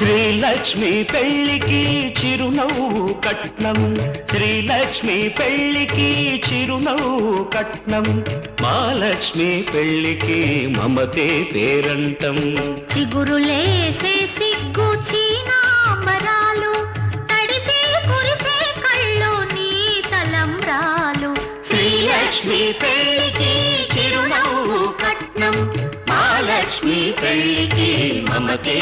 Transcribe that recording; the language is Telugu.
శ్రీలక్ష్మి పెళ్ళికి చిరునవ్వు కట్నం. శ్రీలక్ష్మి పెళ్ళికి చిరునవ్వు కట్నం. మహాలక్ష్మి పెళ్ళికి మమతే పేరంటం. చిగురులేసే సిగ్గు చీనాంబరాలు తడిసే కురిసే కళ్ళు నీ తలంబ్రాలు. శ్రీలక్ష్మి మహాలక్ష్మి పెళ్ళికి మమతే